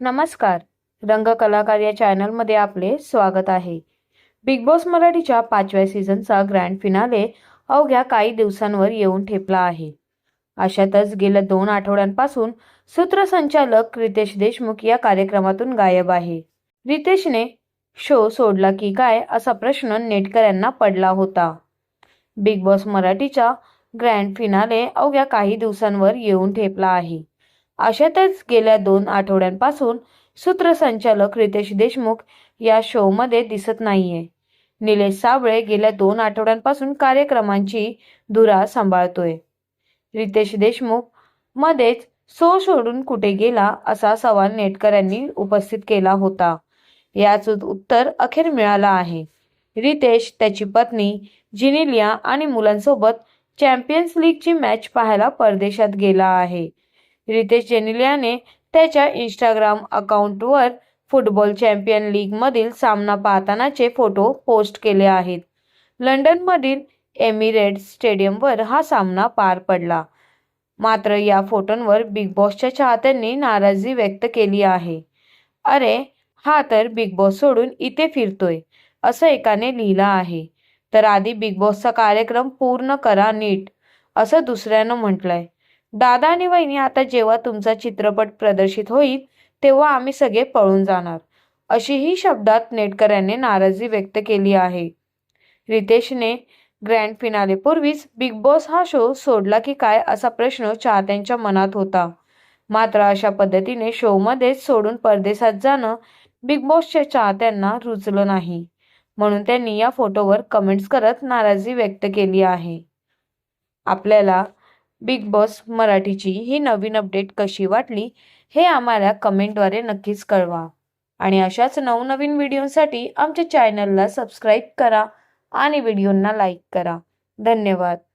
नमस्कार. रंगकलाकार या चॅनलमध्ये आपले स्वागत आहे. बिग बॉस मराठीच्या पाचव्या सीझनचा ग्रँड फिनाले अवघ्या काही दिवसांवर येऊन ठेपला आहे. अशातच गेल्या दोन आठवड्यांपासून सूत्रसंचालक रितेश देशमुख या कार्यक्रमातून गायब आहे. रितेशने शो सोडला की काय असा प्रश्न नेटकऱ्यांना पडला होता. बिग बॉस मराठीचा ग्रँड फिनाले अवघ्या काही दिवसांवर येऊन ठेपला आहे. अशातच गेल्या दोन आठवड्यांपासून सूत्रसंचालक रितेश देशमुख या शोमध्ये दिसत नाहीये. निलेश साबळे गेल्या दोन आठवड्यांपासून कार्यक्रमांची धुरा सांभाळतोय. रितेश देशमुख मध्येच सो सोडून कुठे गेला असा सवाल नेटकऱ्यांनी उपस्थित केला होता. याच उत्तर अखेर मिळालं आहे. रितेश त्याची पत्नी जिनिलिया आणि मुलांसोबत चॅम्पियन्स लीगची मॅच पाहायला परदेशात गेला आहे. रितेश जेनेलियाने त्याच्या इंस्टाग्राम अकाउंटवर फुटबॉल चॅम्पियन लीगमधील सामना पाहतानाचे फोटो पोस्ट केले आहेत. लंडनमधील एमिरेट्स स्टेडियमवर हा सामना पार पडला. मात्र या फोटोंवर बिग बॉसच्या चाहत्यांनी नाराजी व्यक्त केली आहे. अरे हा तर बिग बॉस सोडून इथे फिरतोय असं एकाने लिहिलं आहे. तर आधी बिग बॉसचा कार्यक्रम पूर्ण करा नीट असं दुसऱ्यानं म्हटलंय. दादा आणि वहिनी आता जेव्हा तुमचा चित्रपट प्रदर्शित होईल तेव्हा आम्ही सगळे पळून जाणार. अशीही शब्दात नेटकऱ्यांनी नाराजी व्यक्त केली आहे. रितेशने ग्रँड फिनालेपूर्वीच बिग बॉस हा शो सोडला की काय असा प्रश्न चाहत्यांच्या मनात होता. मात्र अशा पद्धतीने शोमध्येच सोडून परदेशात जाणं बिग बॉसच्या चाहत्यांना रुचलं नाही. म्हणून त्यांनी या फोटोवर कमेंट्स करत नाराजी व्यक्त केली आहे. आपल्याला बिग बॉस मराठीची ही नवीन अपडेट कशी वाटली हे आम्हाला कमेंटद्वारे नक्कीच कळवा. आणि अशाच नवनवीन व्हिडिओसाठी आमच्या चॅनलला सबस्क्राईब करा आणि व्हिडिओंना लाईक करा. धन्यवाद.